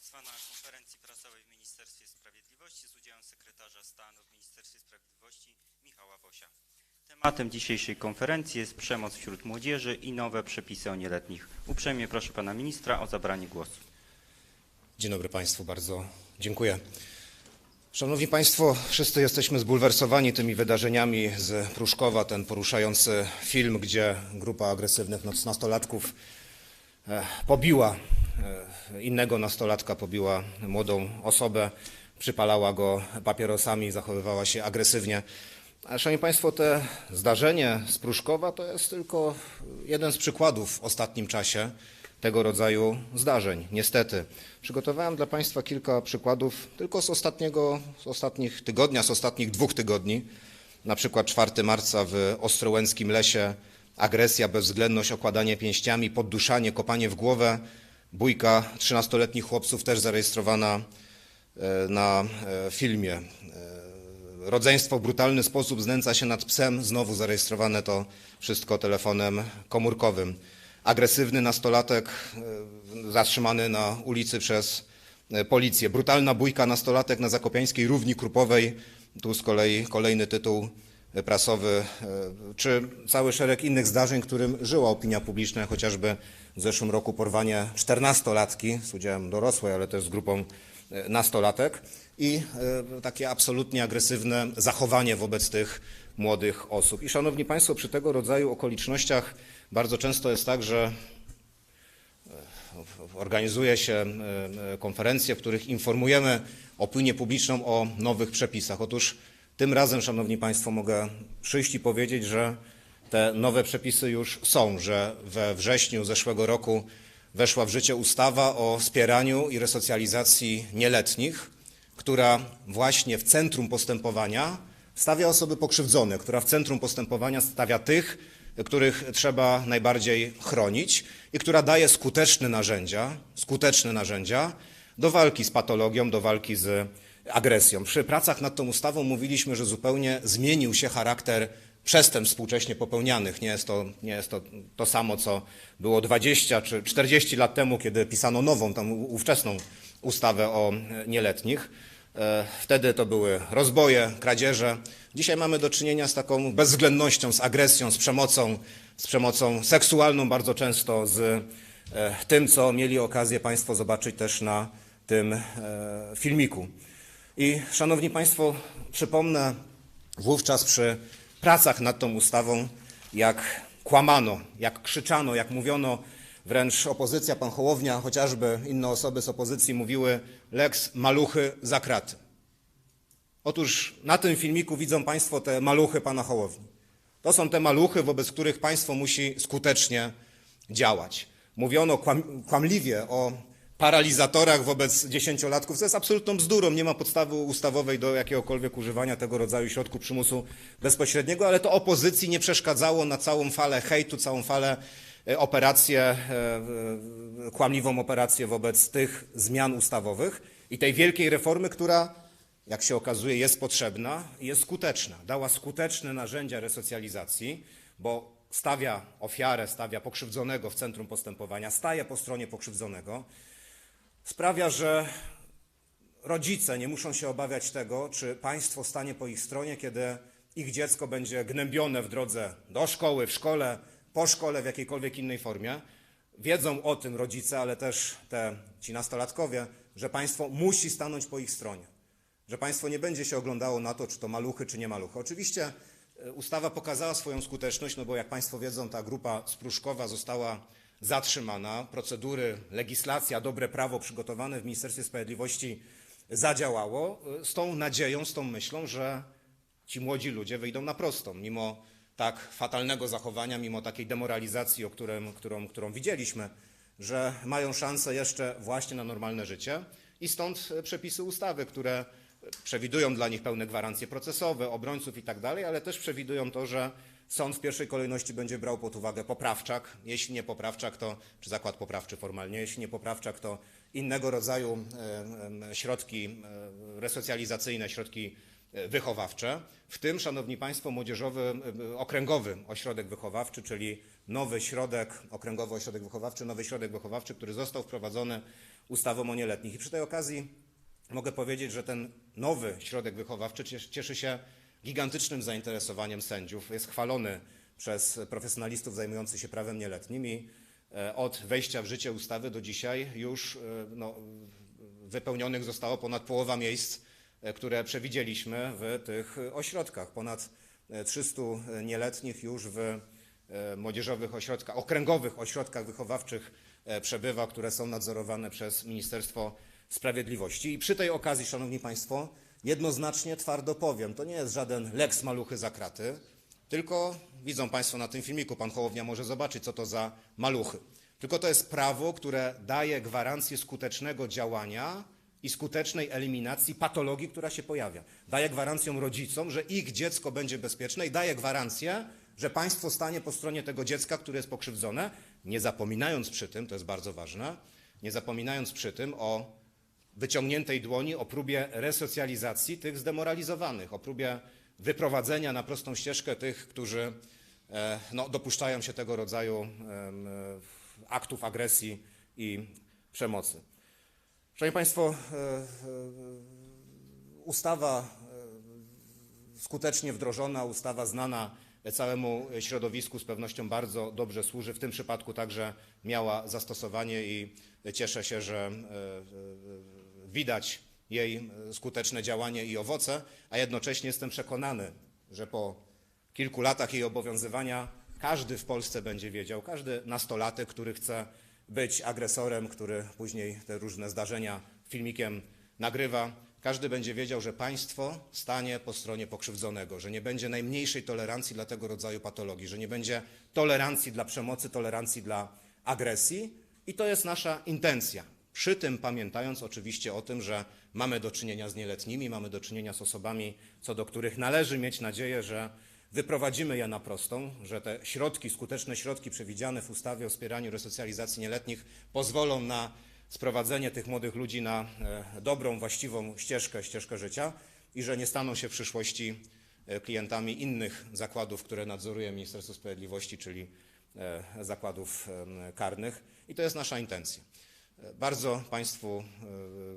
Państwa na konferencji prasowej w Ministerstwie Sprawiedliwości z udziałem sekretarza stanu w Ministerstwie Sprawiedliwości Michała Wosia. Tematem dzisiejszej konferencji jest przemoc wśród młodzieży i nowe przepisy o nieletnich. Uprzejmie proszę pana ministra o zabranie głosu. Dzień dobry Państwu, bardzo dziękuję. Szanowni Państwo, wszyscy jesteśmy zbulwersowani tymi wydarzeniami z Pruszkowa, ten poruszający film, gdzie grupa agresywnych nastolatków e, pobiła innego nastolatka, pobiła młodą osobę, przypalała go papierosami, zachowywała się agresywnie. Szanowni Państwo, te zdarzenie z Pruszkowa to jest tylko jeden z przykładów w ostatnim czasie tego rodzaju zdarzeń. Niestety. Przygotowałem dla Państwa kilka przykładów tylko z ostatniego, z ostatnich tygodnia, z ostatnich dwóch tygodni. Na przykład 4 marca w Ostrołęckim Lesie agresja, bezwzględność, okładanie pięściami, podduszanie, kopanie w głowę. Bójka 13-letnich chłopców też zarejestrowana e, na e, filmie. E, Rodzeństwo w brutalny sposób znęca się nad psem, znowu zarejestrowane to wszystko telefonem komórkowym. Agresywny nastolatek zatrzymany na ulicy przez policję. Brutalna bójka nastolatek na Zakopiańskiej Równi Krupowej, tu z kolei kolejny tytuł prasowy, e, czy cały szereg innych zdarzeń, którym żyła opinia publiczna, chociażby w zeszłym roku porwanie czternastolatki z udziałem dorosłej, ale też z grupą e, nastolatek i e, takie absolutnie agresywne zachowanie wobec tych młodych osób. I szanowni państwo, przy tego rodzaju okolicznościach bardzo często jest tak, że organizuje się konferencje, w których informujemy opinię publiczną o nowych przepisach. Otóż tym razem, szanowni państwo, mogę przyjść i powiedzieć, że te nowe przepisy już są, że we wrześniu zeszłego roku weszła w życie ustawa o wspieraniu i resocjalizacji nieletnich, która właśnie w centrum postępowania stawia osoby pokrzywdzone, która w centrum postępowania stawia tych, których trzeba najbardziej chronić i która daje skuteczne narzędzia, skuteczne narzędzia do walki z patologią, do walki z agresją. Przy pracach nad tą ustawą mówiliśmy, że zupełnie zmienił się charakter przestępstw współcześnie popełnianych. Nie jest to, nie jest to to samo, co było 20 czy 40 lat temu, kiedy pisano nową, tą ówczesną ustawę o e, nieletnich. E, Wtedy to były rozboje, kradzieże. Dzisiaj mamy do czynienia z taką bezwzględnością, z agresją, z przemocą, z przemocą seksualną bardzo często, z e, tym, co mieli okazję Państwo zobaczyć też na tym filmiku. I szanowni Państwo, przypomnę wówczas przy pracach nad tą ustawą, jak kłamano, jak krzyczano, jak mówiono, wręcz opozycja, pan Hołownia, chociażby inne osoby z opozycji mówiły Lex maluchy za kraty. Otóż na tym filmiku widzą Państwo te maluchy pana Hołowni. To są te maluchy, wobec których państwo musi skutecznie działać. Mówiono kłam, kłamliwie o paralizatorach wobec dziesięciolatków, co jest absolutną bzdurą. Nie ma podstawy ustawowej do jakiegokolwiek używania tego rodzaju środku przymusu bezpośredniego, ale to opozycji nie przeszkadzało na całą falę hejtu, całą falę e, operację, e, kłamliwą operację wobec tych zmian ustawowych i tej wielkiej reformy, która jak się okazuje, jest potrzebna i jest skuteczna. Dała skuteczne narzędzia resocjalizacji, bo stawia ofiarę, stawia pokrzywdzonego w centrum postępowania, staje po stronie pokrzywdzonego, sprawia, że rodzice nie muszą się obawiać tego, czy państwo stanie po ich stronie, kiedy ich dziecko będzie gnębione w drodze do szkoły, w szkole, po szkole, w jakiejkolwiek innej formie. Wiedzą o tym rodzice, ale też te, ci nastolatkowie, że państwo musi stanąć po ich stronie że państwo nie będzie się oglądało na to, czy to maluchy, czy nie maluchy. Oczywiście e, ustawa pokazała swoją skuteczność, no bo jak państwo wiedzą, ta grupa z Pruszkowa została zatrzymana. Procedury, legislacja, dobre prawo przygotowane w Ministerstwie Sprawiedliwości zadziałało e, z tą nadzieją, z tą myślą, że ci młodzi ludzie wyjdą na prostą, mimo tak fatalnego zachowania, mimo takiej demoralizacji, o którym, którą, którą widzieliśmy, że mają szansę jeszcze właśnie na normalne życie. I stąd e, przepisy ustawy, które przewidują dla nich pełne gwarancje procesowe, obrońców i tak dalej, ale też przewidują to, że sąd w pierwszej kolejności będzie brał pod uwagę poprawczak. Jeśli nie poprawczak, to czy zakład poprawczy formalnie, jeśli nie poprawczak, to innego rodzaju środki resocjalizacyjne, środki e, wychowawcze, w tym, szanowni państwo, młodzieżowy, okręgowy ośrodek wychowawczy, czyli nowy środek, okręgowy ośrodek wychowawczy, nowy środek wychowawczy, który został wprowadzony ustawą o nieletnich. I przy tej okazji mogę powiedzieć, że ten nowy środek wychowawczy cies- cieszy się gigantycznym zainteresowaniem sędziów. Jest chwalony przez profesjonalistów zajmujących się prawem nieletnim i e, od wejścia w życie ustawy do dzisiaj już e, no, wypełnionych zostało ponad połowa miejsc, e, które przewidzieliśmy w tych ośrodkach. Ponad e, 300 nieletnich już w młodzieżowych ośrodkach, okręgowych ośrodkach wychowawczych przebywa, które są nadzorowane przez Ministerstwo Sprawiedliwości. I przy tej okazji, Szanowni Państwo, jednoznacznie twardo powiem, to nie jest żaden leks maluchy za kraty, tylko widzą Państwo na tym filmiku, Pan Hołownia może zobaczyć, co to za maluchy. Tylko to jest prawo, które daje gwarancję skutecznego działania i skutecznej eliminacji patologii, która się pojawia. Daje gwarancję rodzicom, że ich dziecko będzie bezpieczne i daje gwarancję, że państwo stanie po stronie tego dziecka, które jest pokrzywdzone, nie zapominając przy tym, to jest bardzo ważne, nie zapominając przy tym o wyciągniętej dłoni, o próbie resocjalizacji tych zdemoralizowanych, o próbie wyprowadzenia na prostą ścieżkę tych, którzy e, no, dopuszczają się tego rodzaju e, aktów agresji i przemocy. Szanowni Państwo, e, ustawa skutecznie wdrożona, ustawa znana całemu środowisku z pewnością bardzo dobrze służy. W tym przypadku także miała zastosowanie i cieszę się, że widać jej skuteczne działanie i owoce, a jednocześnie jestem przekonany, że po kilku latach jej obowiązywania każdy w Polsce będzie wiedział, każdy nastolatek, który chce być agresorem, który później te różne zdarzenia filmikiem nagrywa, każdy będzie wiedział, że państwo stanie po stronie pokrzywdzonego, że nie będzie najmniejszej tolerancji dla tego rodzaju patologii, że nie będzie tolerancji dla przemocy, tolerancji dla agresji i to jest nasza intencja. Przy tym pamiętając oczywiście o tym, że mamy do czynienia z nieletnimi, mamy do czynienia z osobami, co do których należy mieć nadzieję, że wyprowadzimy je na prostą, że te środki, skuteczne środki przewidziane w ustawie o wspieraniu resocjalizacji nieletnich pozwolą na sprowadzenie tych młodych ludzi na e, dobrą, właściwą ścieżkę, ścieżkę życia i że nie staną się w przyszłości e, klientami innych zakładów, które nadzoruje Ministerstwo Sprawiedliwości, czyli e, zakładów karnych. I to jest nasza intencja. E, Bardzo Państwu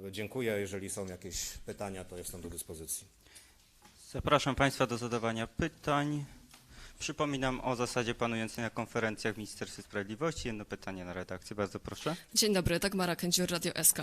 e, dziękuję. Jeżeli są jakieś pytania, to jestem do dyspozycji. Zapraszam Państwa do zadawania pytań. Przypominam o zasadzie panującej na konferencjach w Ministerstwie Sprawiedliwości. Jedno pytanie na redakcję, bardzo proszę. Dzień dobry, Dagmara Kędzior, Radio SK.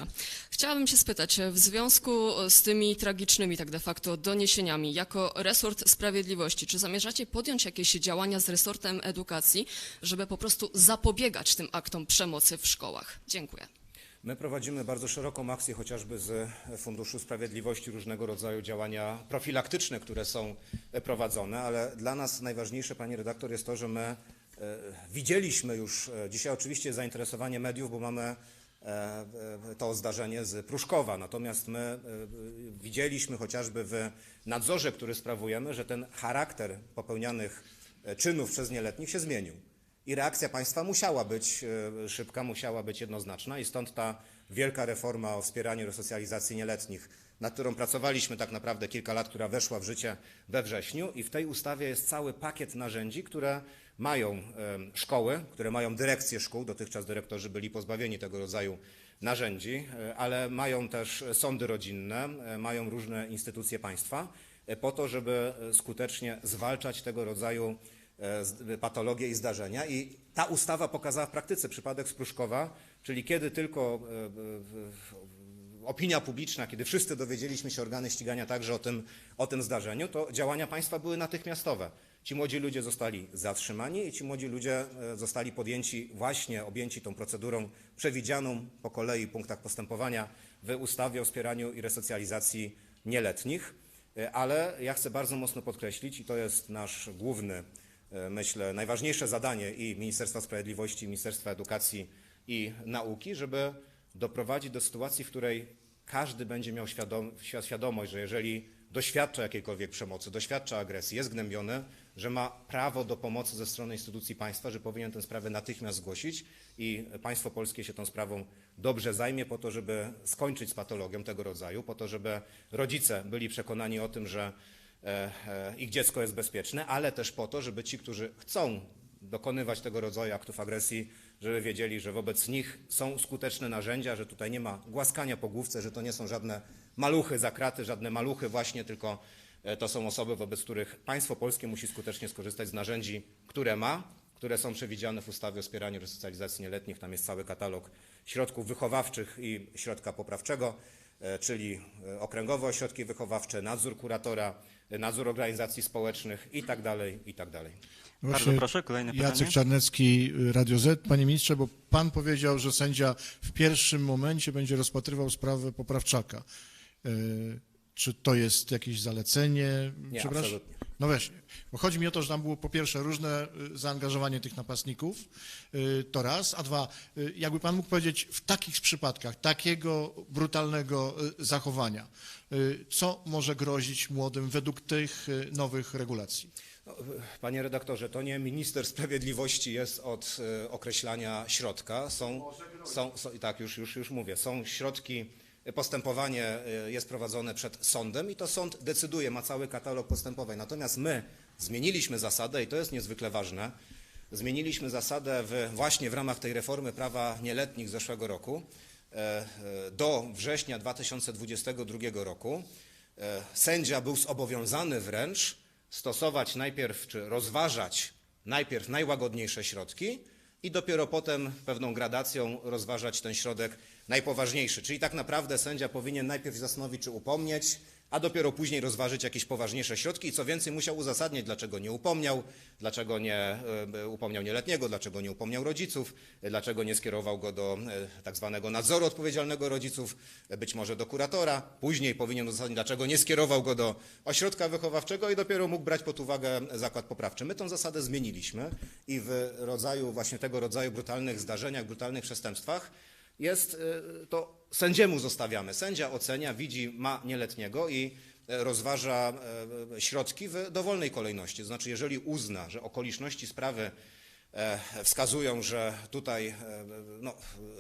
Chciałabym się spytać, w związku z tymi tragicznymi tak de facto doniesieniami, jako resort sprawiedliwości, czy zamierzacie podjąć jakieś działania z resortem edukacji, żeby po prostu zapobiegać tym aktom przemocy w szkołach? Dziękuję. My prowadzimy bardzo szeroką akcję chociażby z Funduszu Sprawiedliwości, różnego rodzaju działania profilaktyczne, które są prowadzone, ale dla nas najważniejsze, pani redaktor, jest to, że my e, widzieliśmy już e, dzisiaj oczywiście zainteresowanie mediów, bo mamy e, e, to zdarzenie z Pruszkowa. Natomiast my e, widzieliśmy chociażby w nadzorze, który sprawujemy, że ten charakter popełnianych e, czynów przez nieletnich się zmienił. I reakcja państwa musiała być e, szybka, musiała być jednoznaczna i stąd ta wielka reforma o wspieraniu resocjalizacji nieletnich, nad którą pracowaliśmy tak naprawdę kilka lat, która weszła w życie we wrześniu i w tej ustawie jest cały pakiet narzędzi, które mają e, szkoły, które mają dyrekcje szkół, dotychczas dyrektorzy byli pozbawieni tego rodzaju narzędzi, e, ale mają też sądy rodzinne, mają różne instytucje państwa po to, żeby skutecznie zwalczać tego rodzaju patologie i zdarzenia. I ta ustawa pokazała w praktyce przypadek z Pruszkowa, czyli kiedy tylko e, e, opinia publiczna, kiedy wszyscy dowiedzieliśmy się, organy ścigania także o tym, o tym zdarzeniu, to działania państwa były natychmiastowe. Ci młodzi ludzie zostali zatrzymani i ci młodzi ludzie e, zostali podjęci, właśnie objęci tą procedurą przewidzianą po kolei w punktach postępowania w ustawie o wspieraniu i resocjalizacji nieletnich. E, Ale ja chcę bardzo mocno podkreślić, i to jest nasz główny, e, myślę, najważniejsze zadanie i Ministerstwa Sprawiedliwości, i Ministerstwa Edukacji i Nauki, żeby doprowadzić do sytuacji, w której każdy będzie miał świadom, świ- świadomość, że jeżeli doświadcza jakiejkolwiek przemocy, doświadcza agresji, jest gnębiony, że ma prawo do pomocy ze strony instytucji państwa, że powinien tę sprawę natychmiast zgłosić i państwo polskie się tą sprawą dobrze zajmie po to, żeby skończyć z patologią tego rodzaju, po to, żeby rodzice byli przekonani o tym, że e, e, ich dziecko jest bezpieczne, ale też po to, żeby ci, którzy chcą dokonywać tego rodzaju aktów agresji, żeby wiedzieli, że wobec nich są skuteczne narzędzia, że tutaj nie ma głaskania po główce, że to nie są żadne maluchy za kraty, żadne maluchy właśnie, tylko e, to są osoby, wobec których państwo polskie musi skutecznie skorzystać z narzędzi, które ma, które są przewidziane w ustawie o wspieraniu resocjalizacji nieletnich. Tam jest cały katalog środków wychowawczych i środka poprawczego, e, czyli e, okręgowe ośrodki wychowawcze, nadzór kuratora, e, nadzór organizacji społecznych i tak dalej, i tak dalej. Bardzo proszę, kolejne Jacek pytanie. Czarnecki, Radio Z. Panie ministrze, bo pan powiedział, że sędzia w pierwszym momencie będzie rozpatrywał sprawę poprawczaka. Czy to jest jakieś zalecenie? Nie, Przepraszam. absolutnie. No właśnie, bo chodzi mi o to, że tam było po pierwsze różne y, zaangażowanie tych napastników, y, to raz, a dwa, y, jakby pan mógł powiedzieć w takich przypadkach, takiego brutalnego zachowania, co może grozić młodym według tych nowych regulacji? No, Panie redaktorze, to nie minister sprawiedliwości jest od określania środka. Są, są, są, i tak już, już, już mówię, są środki, postępowanie e, jest prowadzone przed sądem i to sąd decyduje, ma cały katalog postępowań. Natomiast my zmieniliśmy zasadę i to jest niezwykle ważne. Zmieniliśmy zasadę w, właśnie w ramach tej reformy prawa nieletnich z zeszłego roku. E, e, Do września 2022 roku e, sędzia był zobowiązany wręcz stosować najpierw, czy rozważać najpierw najłagodniejsze środki i dopiero potem pewną gradacją rozważać ten środek najpoważniejszy. Czyli tak naprawdę sędzia powinien najpierw zastanowić, czy upomnieć, a dopiero później rozważyć jakieś poważniejsze środki i co więcej musiał uzasadniać, dlaczego nie upomniał, dlaczego nie e, upomniał nieletniego, dlaczego nie upomniał rodziców, dlaczego nie skierował go do e, tak zwanego nadzoru odpowiedzialnego rodziców, być może do kuratora. Później powinien uzasadnić, dlaczego nie skierował go do ośrodka wychowawczego i dopiero mógł brać pod uwagę zakład poprawczy. My tę zasadę zmieniliśmy i w rodzaju właśnie tego rodzaju brutalnych zdarzeniach, brutalnych przestępstwach jest y, to sędziemu zostawiamy. Sędzia ocenia, widzi, ma nieletniego i e, rozważa e, środki w dowolnej kolejności. To znaczy, jeżeli uzna, że okoliczności sprawy e, wskazują, że tutaj e, no,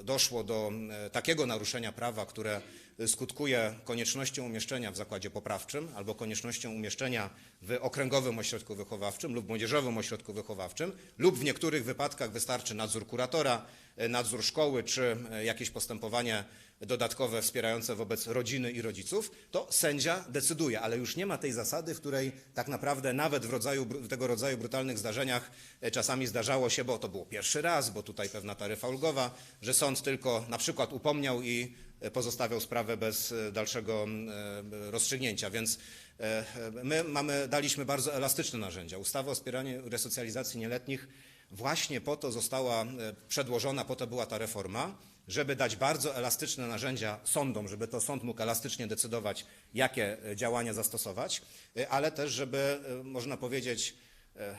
doszło do e, takiego naruszenia prawa, które skutkuje koniecznością umieszczenia w zakładzie poprawczym albo koniecznością umieszczenia w okręgowym ośrodku wychowawczym lub młodzieżowym ośrodku wychowawczym lub w niektórych wypadkach wystarczy nadzór kuratora, e, nadzór szkoły czy e, jakieś postępowanie dodatkowe wspierające wobec rodziny i rodziców, to sędzia decyduje, ale już nie ma tej zasady, w której tak naprawdę nawet w, rodzaju, w tego rodzaju brutalnych zdarzeniach e, czasami zdarzało się, bo to było pierwszy raz, bo tutaj pewna taryfa ulgowa, że sąd tylko na przykład upomniał i pozostawiał sprawę bez e, dalszego e, rozstrzygnięcia, więc e, my mamy, daliśmy bardzo elastyczne narzędzia. Ustawa o wspieraniu resocjalizacji nieletnich właśnie po to została przedłożona, po to była ta reforma, żeby dać bardzo elastyczne narzędzia sądom, żeby to sąd mógł elastycznie decydować, jakie działania zastosować, ale też, żeby, można powiedzieć,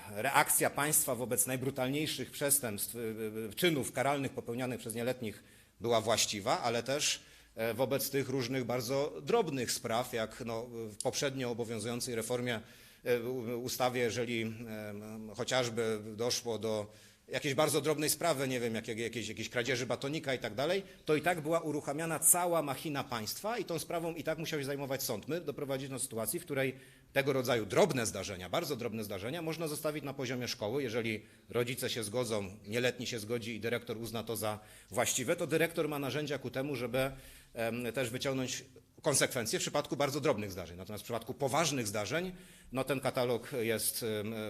reakcja państwa wobec najbrutalniejszych przestępstw, czynów karalnych popełnianych przez nieletnich była właściwa, ale też wobec tych różnych bardzo drobnych spraw, jak no, w poprzednio obowiązującej reformie e, ustawie, jeżeli chociażby doszło do jakiejś bardzo drobnej sprawy, nie wiem, jak, jak, jakiejś, jakiejś kradzieży batonika i tak dalej, to i tak była uruchamiana cała machina państwa i tą sprawą i tak musiał się zajmować sąd. My doprowadziliśmy do sytuacji, w której tego rodzaju drobne zdarzenia, bardzo drobne zdarzenia można zostawić na poziomie szkoły. Jeżeli rodzice się zgodzą, nieletni się zgodzi i dyrektor uzna to za właściwe, to dyrektor ma narzędzia ku temu, żeby też wyciągnąć konsekwencje w przypadku bardzo drobnych zdarzeń. Natomiast w przypadku poważnych zdarzeń, no ten katalog jest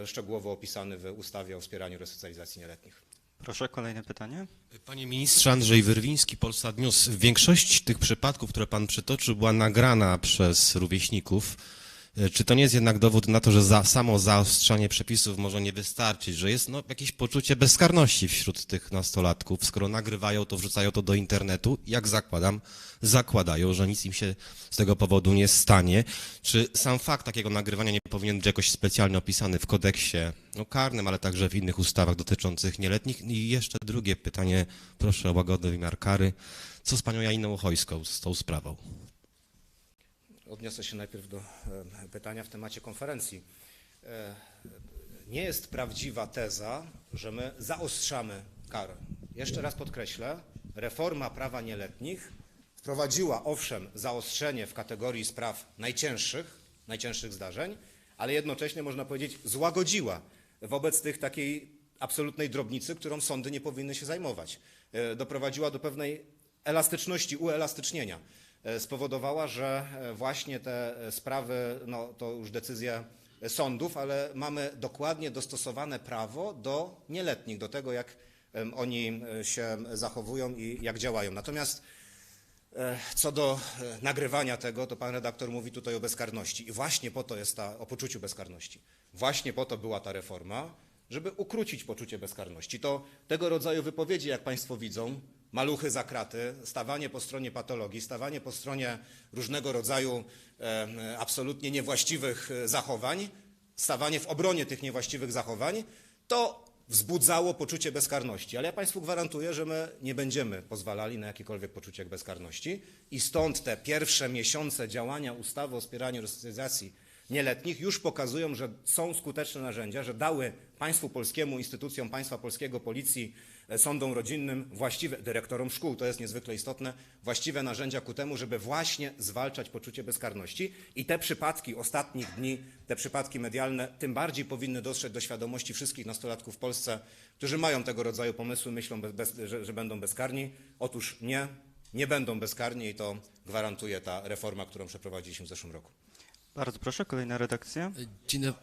szczegółowo opisany w ustawie o wspieraniu resocjalizacji nieletnich. Proszę, kolejne pytanie. Panie ministrze Andrzej Wyrwiński, Polsat News. Większość tych przypadków, które pan przytoczył, była nagrana przez rówieśników. E, Czy to nie jest jednak dowód na to, że za, samo zaostrzanie przepisów może nie wystarczyć, że jest no, jakieś poczucie bezkarności wśród tych nastolatków, skoro nagrywają to, wrzucają to do internetu, jak zakładam, zakładają, że nic im się z tego powodu nie stanie. Czy sam fakt takiego nagrywania nie powinien być jakoś specjalnie opisany w kodeksie no, karnym, ale także w innych ustawach dotyczących nieletnich? I jeszcze drugie pytanie, proszę o łagodny wymiar kary. Co z panią Janiną Ochojską z tą sprawą? Odniosę się najpierw do e, pytania w temacie konferencji. E, Nie jest prawdziwa teza, że my zaostrzamy karę. Jeszcze raz podkreślę, reforma prawa nieletnich wprowadziła owszem zaostrzenie w kategorii spraw najcięższych, najcięższych zdarzeń, ale jednocześnie można powiedzieć złagodziła wobec tych takiej absolutnej drobnicy, którą sądy nie powinny się zajmować. E, Doprowadziła do pewnej elastyczności, uelastycznienia. E, Spowodowała, że e, właśnie te e, sprawy, no to już decyzje e, sądów, ale mamy dokładnie dostosowane prawo do nieletnich, do tego jak oni się zachowują i jak działają. Natomiast Co do nagrywania tego, to pan redaktor mówi tutaj o bezkarności. I właśnie po to jest ta, o poczuciu bezkarności. Właśnie po to była ta reforma, żeby ukrócić poczucie bezkarności. To tego rodzaju wypowiedzi, jak państwo widzą, maluchy za kraty, stawanie po stronie patologii, stawanie po stronie różnego rodzaju absolutnie niewłaściwych zachowań, stawanie w obronie tych niewłaściwych zachowań, to wzbudzało poczucie bezkarności. Ale ja Państwu gwarantuję, że my nie będziemy pozwalali na jakiekolwiek poczucie bezkarności i stąd te pierwsze miesiące działania ustawy o wspieraniu resocjalizacji nieletnich już pokazują, że są skuteczne narzędzia, że dały państwu polskiemu, instytucjom państwa polskiego, policji, sądom rodzinnym, właściwe, dyrektorom szkół, to jest niezwykle istotne, właściwe narzędzia ku temu, żeby właśnie zwalczać poczucie bezkarności. I te przypadki ostatnich dni, te przypadki medialne, tym bardziej powinny dotrzeć do świadomości wszystkich nastolatków w Polsce, którzy mają tego rodzaju pomysły, myślą, bez, bez, że, że będą bezkarni. Otóż nie, nie będą bezkarni i to gwarantuje ta reforma, którą przeprowadziliśmy w zeszłym roku. Bardzo proszę, kolejna redakcja. Dzień dobry.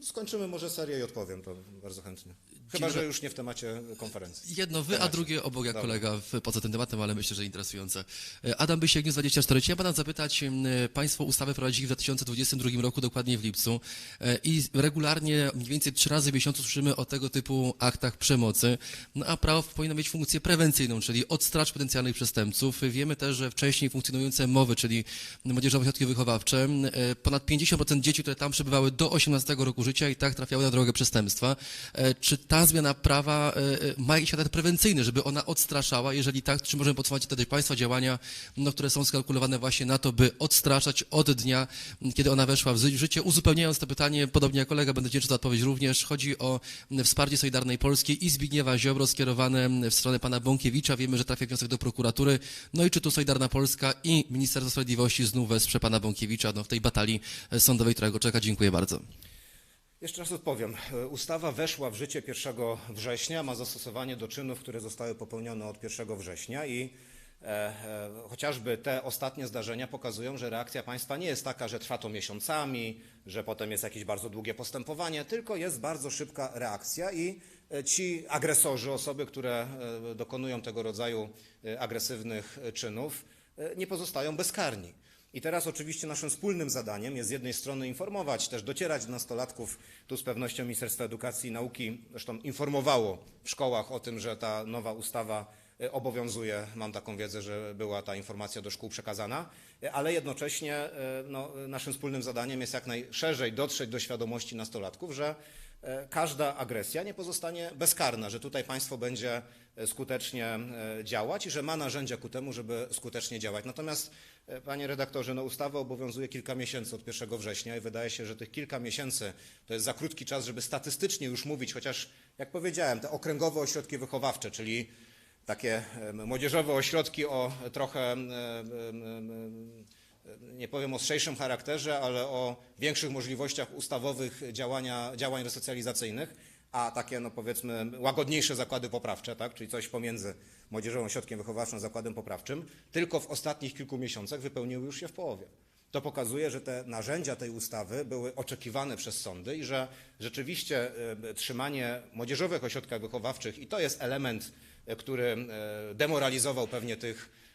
Skończymy może serię i odpowiem, to bardzo chętnie. Chyba, że już nie w temacie konferencji. Jedno wy, a drugie obok jak kolega w, poza tym tematem, ale myślę, że interesujące. E, Adam Bysiek, News 24. Chciałem pana zapytać, m, państwo ustawę prowadzili w 2022 roku, dokładnie w lipcu e, i regularnie, mniej więcej trzy razy w miesiącu słyszymy o tego typu aktach przemocy, no a prawo powinno mieć funkcję prewencyjną, czyli odstracz potencjalnych przestępców. Wiemy też, że wcześniej funkcjonujące mowy, czyli młodzieżowe ośrodki wychowawcze, e, ponad 50% dzieci, które tam przebywały do 18 roku życia i tak trafiały na drogę przestępstwa. E, Czy ta zmiana prawa e, e, ma jakiś charakter prewencyjny, żeby ona odstraszała? Jeżeli tak, czy możemy podsumować wtedy państwa działania, no, które są skalkulowane właśnie na to, by odstraszać od dnia, kiedy ona weszła w życie? Uzupełniając to pytanie, podobnie jak kolega, będę wdzięczny za odpowiedź również, chodzi o wsparcie Solidarnej Polskiej i Zbigniewa Ziobro skierowane w stronę pana Bąkiewicza. Wiemy, że trafia wniosek do prokuratury. No i czy tu Solidarna Polska i Ministerstwo Sprawiedliwości znów wesprze pana Bąkiewicza no, w tej batalii e, sądowej, która go czeka? Dziękuję bardzo. Jeszcze raz odpowiem. Ustawa weszła w życie 1 września, ma zastosowanie do czynów, które zostały popełnione od 1 września i e, e, chociażby te ostatnie zdarzenia pokazują, że reakcja państwa nie jest taka, że trwa to miesiącami, że potem jest jakieś bardzo długie postępowanie, tylko jest bardzo szybka reakcja i e, ci agresorzy, osoby, które e, dokonują tego rodzaju e, agresywnych czynów, nie pozostają bezkarni. I teraz oczywiście naszym wspólnym zadaniem jest z jednej strony informować, też docierać do nastolatków. Tu z pewnością Ministerstwo Edukacji i Nauki zresztą informowało w szkołach o tym, że ta nowa ustawa e, obowiązuje. Mam taką wiedzę, że była ta informacja do szkół przekazana, e, ale jednocześnie e, no, naszym wspólnym zadaniem jest jak najszerzej dotrzeć do świadomości nastolatków, że każda agresja nie pozostanie bezkarna, że tutaj państwo będzie skutecznie działać i że ma narzędzia ku temu, żeby skutecznie działać. Natomiast, panie redaktorze, no ustawa obowiązuje kilka miesięcy od 1 września i wydaje się, że tych kilka miesięcy to jest za krótki czas, żeby statystycznie już mówić, chociaż jak powiedziałem, te okręgowe ośrodki wychowawcze, czyli takie młodzieżowe ośrodki o trochę nie powiem ostrzejszym charakterze, ale o większych możliwościach ustawowych działania, działań resocjalizacyjnych, a takie, no powiedzmy, łagodniejsze zakłady poprawcze, tak, czyli coś pomiędzy Młodzieżowym Ośrodkiem Wychowawczym a zakładem poprawczym, tylko w ostatnich kilku miesiącach wypełniły już się w połowie. To pokazuje, że te narzędzia tej ustawy były oczekiwane przez sądy i że rzeczywiście e, trzymanie młodzieżowych ośrodkach wychowawczych, i to jest element, e, który e, demoralizował pewnie tych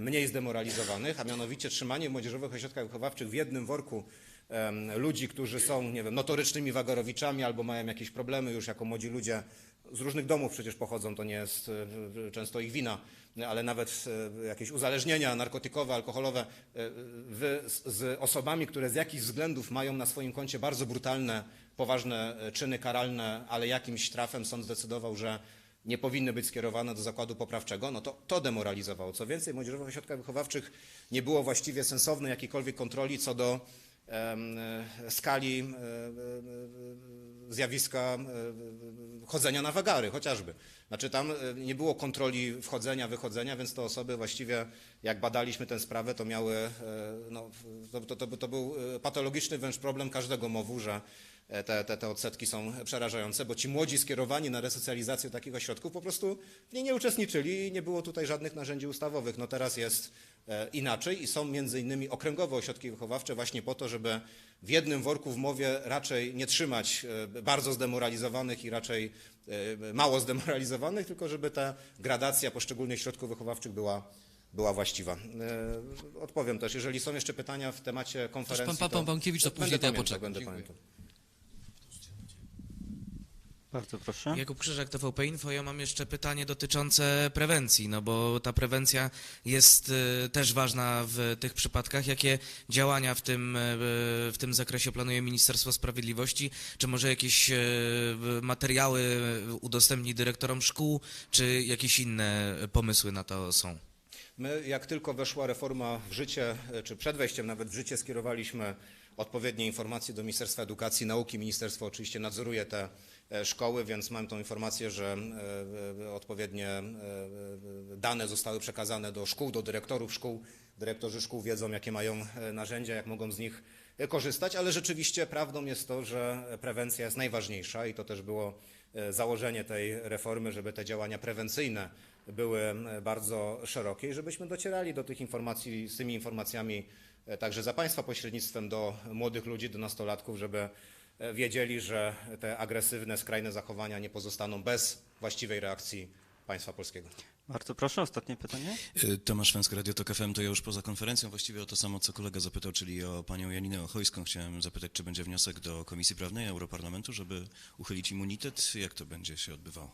mniej zdemoralizowanych, a mianowicie trzymanie młodzieżowych ośrodkach wychowawczych w jednym worku ludzi, którzy są, nie wiem, notorycznymi wagorowiczami albo mają jakieś problemy już jako młodzi ludzie, z różnych domów przecież pochodzą, to nie jest e, często ich wina, ale nawet e, jakieś uzależnienia narkotykowe, alkoholowe, e, wy z, osobami, które z jakichś względów mają na swoim koncie bardzo brutalne, poważne czyny karalne, ale jakimś trafem sąd zdecydował, że nie powinny być skierowane do zakładu poprawczego, no to to demoralizowało. Co więcej, w młodzieżowych ośrodkach wychowawczych nie było właściwie sensownej jakiejkolwiek kontroli co do skali e, e, zjawiska e, chodzenia na wagary chociażby. Znaczy tam e, nie było kontroli wchodzenia, wychodzenia, więc te osoby właściwie, jak badaliśmy tę sprawę, to miały, e, no, to, to, to, to był e, patologiczny wręcz problem każdego mowu, że e, te, te, te odsetki są przerażające, bo ci młodzi skierowani na resocjalizację takich ośrodków po prostu w niej nie uczestniczyli i nie było tutaj żadnych narzędzi ustawowych. No teraz jest e, inaczej i są między innymi okręgowe ośrodki wychowawcze właśnie po to, żeby w jednym worku w mowie raczej nie trzymać e, bardzo zdemoralizowanych i raczej e, mało zdemoralizowanych, tylko żeby ta gradacja poszczególnych środków wychowawczych była, była właściwa. E, Odpowiem też, jeżeli są jeszcze pytania w temacie konferencji. pan- pan- pan Bąkiewicz, to później to ja poczekam. Będę pamiętał. Bardzo proszę. Jakub Krzyżak, TVP Info. Ja mam jeszcze pytanie dotyczące prewencji, no bo ta prewencja jest y, też ważna w tych przypadkach. Jakie działania w tym, y, w tym zakresie planuje Ministerstwo Sprawiedliwości? Czy może jakieś y, materiały udostępni dyrektorom szkół, czy jakieś inne pomysły na to są? My, jak tylko weszła reforma w życie, czy przed wejściem nawet w życie, skierowaliśmy odpowiednie informacje do Ministerstwa Edukacji i Nauki. Ministerstwo oczywiście nadzoruje te szkoły, więc mam tą informację, że e, e, odpowiednie e, e, dane zostały przekazane do szkół, do dyrektorów szkół. Dyrektorzy szkół wiedzą, jakie mają e, narzędzia, jak mogą z nich e, korzystać, ale rzeczywiście prawdą jest to, że prewencja jest najważniejsza i to też było e, założenie tej reformy, żeby te działania prewencyjne były e, bardzo szerokie i żebyśmy docierali do tych informacji, z tymi informacjami e, także za Państwa pośrednictwem do młodych ludzi, do nastolatków, żeby e, wiedzieli, że te agresywne, skrajne zachowania nie pozostaną bez właściwej reakcji państwa polskiego. Bardzo proszę, ostatnie pytanie. Y, Tomasz Węska, Radio Tok FM, to ja już poza konferencją właściwie o to samo, co kolega zapytał, czyli o panią Janinę Ochojską. Chciałem zapytać, czy będzie wniosek do Komisji Prawnej Europarlamentu, żeby uchylić immunitet? Jak to będzie się odbywało?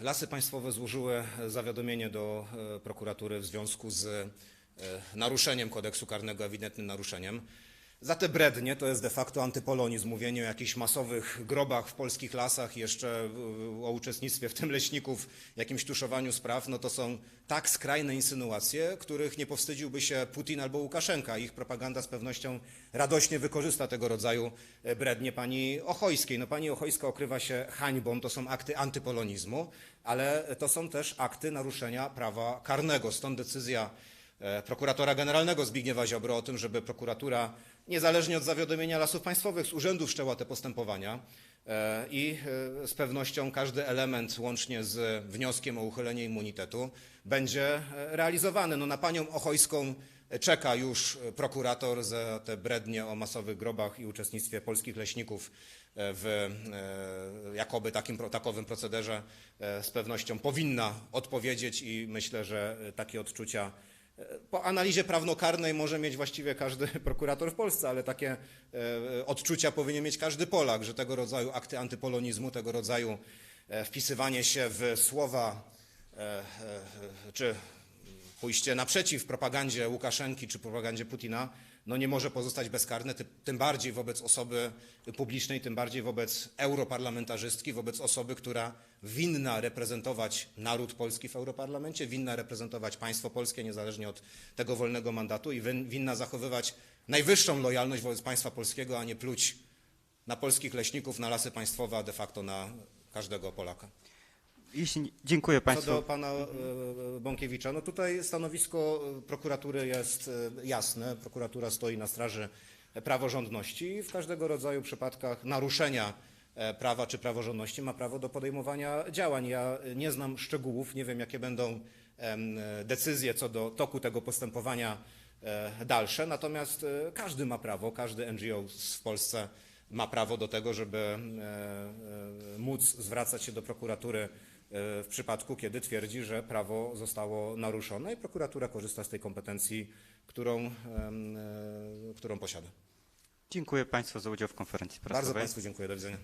Lasy Państwowe złożyły zawiadomienie do e, prokuratury w związku z e, naruszeniem kodeksu karnego, ewidentnym naruszeniem. Za te brednie, to jest de facto antypolonizm, mówienie o jakichś masowych grobach w polskich lasach, jeszcze e, o uczestnictwie w tym leśników, jakimś tuszowaniu spraw, no to są tak skrajne insynuacje, których nie powstydziłby się Putin albo Łukaszenka. Ich propaganda z pewnością radośnie wykorzysta tego rodzaju e, brednie pani Ochojskiej. No pani Ochojska okrywa się hańbą, to są akty antypolonizmu, ale to są też akty naruszenia prawa karnego. Stąd decyzja prokuratora generalnego Zbigniewa Ziobro o tym, żeby prokuratura niezależnie od zawiadomienia Lasów Państwowych z urzędu wszczęła te postępowania e, i e, z pewnością każdy element łącznie z wnioskiem o uchylenie immunitetu będzie e, realizowany. No na panią Ochojską czeka już prokurator za te brednie o masowych grobach i uczestnictwie polskich leśników e, w e, jakoby takim, takowym procederze e, z pewnością powinna odpowiedzieć i myślę, że e, takie odczucia e, po analizie prawnokarnej może mieć właściwie każdy prokurator w Polsce, ale takie e, odczucia powinien mieć każdy Polak, że tego rodzaju akty antypolonizmu, tego rodzaju e, wpisywanie się w słowa e, czy pójście naprzeciw propagandzie Łukaszenki czy propagandzie Putina, no nie może pozostać bezkarne, ty- tym bardziej wobec osoby publicznej, tym bardziej wobec europarlamentarzystki, wobec osoby, która winna reprezentować naród polski w Europarlamencie, winna reprezentować państwo polskie niezależnie od tego wolnego mandatu i win- winna zachowywać najwyższą lojalność wobec państwa polskiego, a nie pluć na polskich leśników, na lasy państwowe, a de facto na każdego Polaka. Jeśli, dziękuję Co Państwu. do pana e, Bąkiewicza, no tutaj stanowisko e, prokuratury jest e, jasne. Prokuratura stoi na straży praworządności i w każdego rodzaju przypadkach naruszenia e, prawa czy praworządności ma prawo do podejmowania działań. Ja e, nie znam szczegółów, nie wiem jakie będą e, decyzje co do toku tego postępowania e, dalsze, natomiast e, każdy ma prawo, każdy NGO w Polsce ma prawo do tego, żeby e, e, móc zwracać się do prokuratury e, w przypadku, kiedy twierdzi, że prawo zostało naruszone i prokuratura korzysta z tej kompetencji, którą, e, którą posiada. Dziękuję Państwu za udział w konferencji prasowej. Bardzo Państwu dziękuję. Do widzenia.